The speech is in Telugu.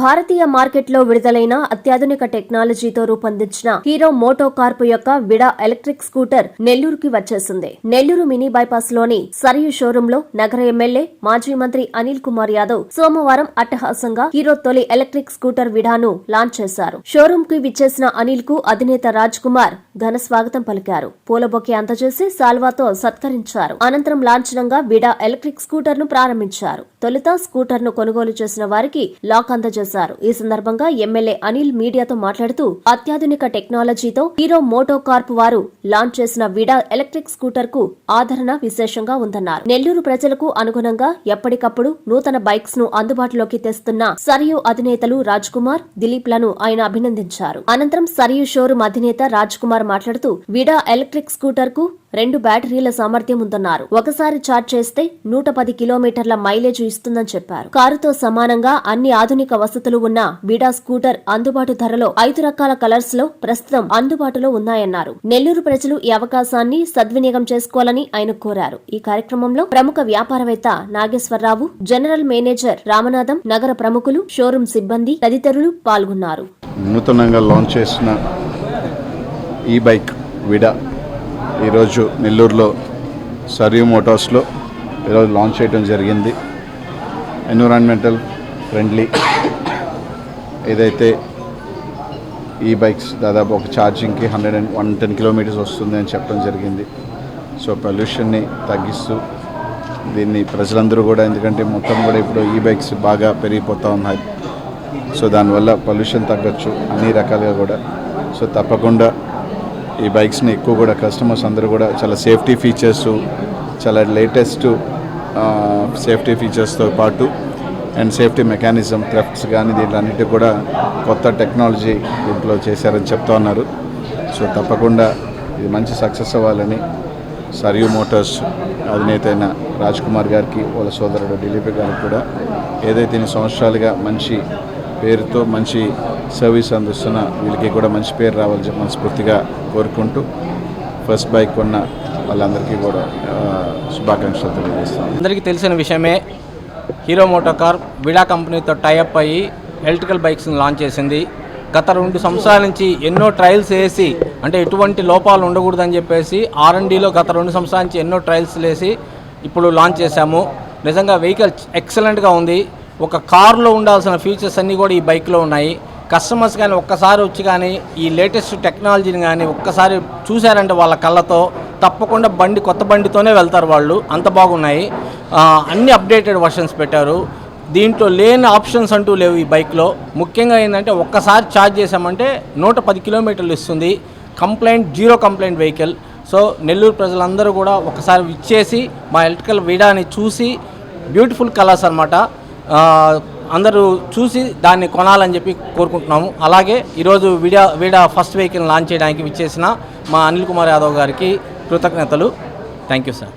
భారతీయ మార్కెట్లో విడుదలైన అత్యాధునిక టెక్నాలజీతో రూపొందించిన హీరో మోటో కార్పు యొక్క విడా ఎలక్ట్రిక్ స్కూటర్ నెల్లూరుకి వచ్చేసింది. నెల్లూరు మినీ బైపాస్లోని సరియు షోరూమ్లో నగర ఎమ్మెల్యే మాజీ మంత్రి అనిల్ కుమార్ యాదవ్ సోమవారం అట్టహాసంగా హీరో తొలి ఎలక్ట్రిక్ స్కూటర్ విడాను లాంచ్ చేశారు. షోరూం కి విచ్చేసిన అనిల్కు అధినేత రాజ్ కుమార్ ఘన స్వాగతం పలికారు. పూలబొకే అందజేసి సాల్వాతో సత్కరించారు. అనంతరం లాంఛనంగా విడా ఎలక్ట్రిక్ స్కూటర్ను ప్రారంభించారు. తొలుత స్కూటర్ను కొనుగోలు చేసిన వారికి లాక్ అందజేశారు. ఈ సందర్భంగా ఎమ్మెల్యే అనిల్ మీడియాతో మాట్లాడుతూ అత్యాధునిక టెక్నాలజీతో హీరో మోటో కార్ప్ వారు లాంచ్ చేసిన విడా ఎలక్ట్రిక్ స్కూటర్కు ఆదరణ విశేషంగా ఉందన్నారు. నెల్లూరు ప్రజలకు అనుగుణంగా ఎప్పటికప్పుడు నూతన బైక్స్ను అందుబాటులోకి తెస్తున్న సరియు అధినేతలు రాజ్ కుమార్ దిలీప్లను ఆయన అభినందించారు. అనంతరం సరియు షోరూం అధినేత రాజ్ కుమార్ మాట్లాడుతూ విడా ఎలక్ట్రిక్ స్కూటర్కు రెండు బ్యాటరీల సామర్థ్యం ఉందన్నారు. ఒకసారి చార్జ్ చేస్తే నూట పది కిలోమీటర్ల మైలేజ్ ఇస్తుందని చెప్పారు. కారుతో సమానంగా అన్ని ఆధునిక వసతులు ఉన్న బీడా స్కూటర్ అందుబాటు ధరలో ఐదు రకాల కలర్స్లో ప్రస్తుతం అందుబాటులో ఉన్నాయన్నారు. నెల్లూరు ప్రజలు ఈ అవకాశాన్ని సద్వినియోగం చేసుకోవాలని ఆయన కోరారు. ఈ కార్యక్రమంలో ప్రముఖ వ్యాపారవేత్త నాగేశ్వరరావు జనరల్ మేనేజర్ రామనాథం నగర ప్రముఖులు షోరూం సిబ్బంది తదితరులు పాల్గొన్నారు. నూతనంగా లాంచ్ చేసిన ఈ బైక్ విడా ఈరోజు నెల్లూరులో సరియు మోటార్స్లో ఈరోజు లాంచ్ చేయడం జరిగింది. ఎన్విరాన్మెంటల్ ఫ్రెండ్లీ ఏదైతే ఈ బైక్స్ దాదాపు ఒక ఛార్జింగ్కి hundred and one ten kilometres వస్తుంది అని చెప్పడం జరిగింది. సో పొల్యూషన్ని తగ్గిస్తూ దీన్ని ప్రజలందరూ కూడా ఎందుకంటే మొత్తం కూడా ఇప్పుడు ఈ బైక్స్ బాగా పెరిగిపోతూ ఉన్నాయి. సో దానివల్ల పొల్యూషన్ తగ్గొచ్చు అన్ని రకాలుగా కూడా. సో తప్పకుండా ఈ బైక్స్ని ఎక్కువ కూడా కస్టమర్స్ అందరూ కూడా చాలా సేఫ్టీ ఫీచర్స్ చాలా లేటెస్ట్ సేఫ్టీ ఫీచర్స్తో పాటు అండ్ సేఫ్టీ మెకానిజం థ్రెఫ్ట్స్ కానీ దీంట్లన్నిటి కూడా కొత్త టెక్నాలజీ దీంట్లో చేశారని చెప్తా ఉన్నారు. సో తప్పకుండా ఇది మంచి సక్సెస్ అవ్వాలని సరియు మోటార్స్ అధినేత అయిన రాజ్ కుమార్ గారికి వాళ్ళ సోదరుడు దిలీప్ గారికి కూడా ఏదైతే ఇన్ని సంవత్సరాలుగా మంచి పేరుతో మంచి సర్వీస్ అందిస్తున్న వీళ్ళకి కూడా మంచి పేరు రావాలని మనస్ఫూర్తిగా కోరుకుంటూ ఫస్ట్ బైక్ కొన్న వాళ్ళందరికీ కూడా శుభాకాంక్షలు తెలియజేస్తాను. అందరికీ తెలిసిన విషయమే హీరో మోటోకార్ కార్ విడా కంపెనీతో టైఅప్ అయ్యి ఎలక్ట్రికల్ బైక్స్ని లాంచ్ చేసింది. గత రెండు సంవత్సరాల నుంచి ఎన్నో ట్రయల్స్ వేసి అంటే ఎటువంటి లోపాలు ఉండకూడదని చెప్పేసి ఆర్ఎండీలో గత రెండు సంవత్సరాల నుంచి ఎన్నో ట్రయల్స్ వేసి ఇప్పుడు లాంచ్ చేశాము. నిజంగా వెహికల్ ఎక్సలెంట్గా ఉంది. ఒక కారులో ఉండాల్సిన ఫీచర్స్ అన్నీ కూడా ఈ బైక్లో ఉన్నాయి. కస్టమర్స్ కానీ ఒక్కసారి వచ్చి కానీ ఈ లేటెస్ట్ టెక్నాలజీని కానీ ఒక్కసారి చూశారంటే వాళ్ళ కళ్ళతో తప్పకుండా బండి కొత్త బండితోనే వెళ్తారు వాళ్ళు. అంత బాగున్నాయి. అన్ని అప్డేటెడ్ వర్షన్స్ పెట్టారు. దీంట్లో లేని ఆప్షన్స్ అంటూ లేవు ఈ బైక్లో ముఖ్యంగా ఏంటంటే ఒక్కసారి ఛార్జ్ చేసామంటే నూట పది కిలోమీటర్లు ఇస్తుంది. Complaint zero complaint vehicle so Nellore ప్రజలందరూ కూడా ఒకసారి ఇచ్చేసి మా ఎలక్ట్రికల్ వీడాని చూసి బ్యూటిఫుల్ కలర్స్ అనమాట అందరూ చూసి దాన్ని కొనాలని చెప్పి కోరుకుంటున్నాము. అలాగే ఈరోజు వీడియా వీడా ఫస్ట్ వెహికల్ లాంచ్ చేయడానికి విచ్చేసిన మా అనిల్ కుమార్ యాదవ్ గారికి కృతజ్ఞతలు. Thank you sir.